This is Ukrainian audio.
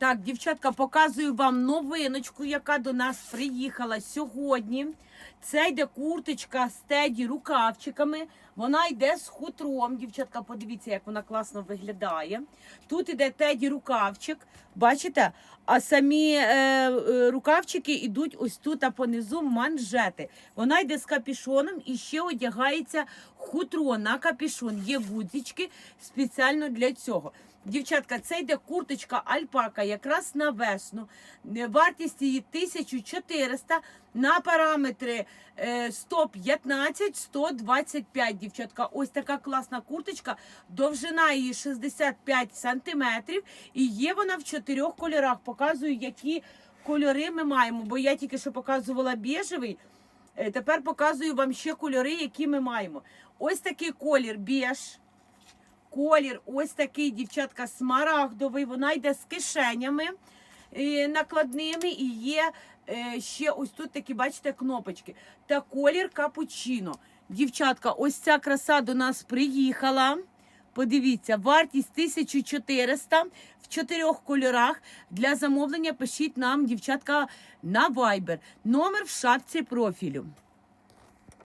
Так, дівчатка, показую вам новиночку, яка до нас приїхала сьогодні. Це йде курточка з теді рукавчиками. Вона йде з хутром. Дівчатка, подивіться, як вона класно виглядає. Тут іде теді рукавчик, бачите? А самі е, е, рукавчики йдуть ось тут, а понизу манжети. Вона йде з капішоном і ще одягається хутро на капішон. Є гудзички спеціально для цього. Дівчатка, це йде курточка альпака якраз на весну. Е, Вартість її 1400 на параметри е, 115-125. Дівчатка, ось така класна курточка. Довжина її 65 сантиметрів. І є вона в чотирьох кольорах. Показую, які кольори ми маємо. Бо я тільки що показувала біжевий. Е, Тепер показую вам ще кольори, які ми маємо. Ось такий колір біж. Колір ось такий, дівчатка, смарагдовий. Вона йде з кишенями е, накладними і є е, ще ось тут такі, бачите, кнопочки. Та колір капучино. Дівчатка, ось ця краса до нас приїхала. Подивіться, вартість 1400 в чотирьох кольорах. Для замовлення пишіть нам, дівчатка, на Viber. Номер в шапці профілю.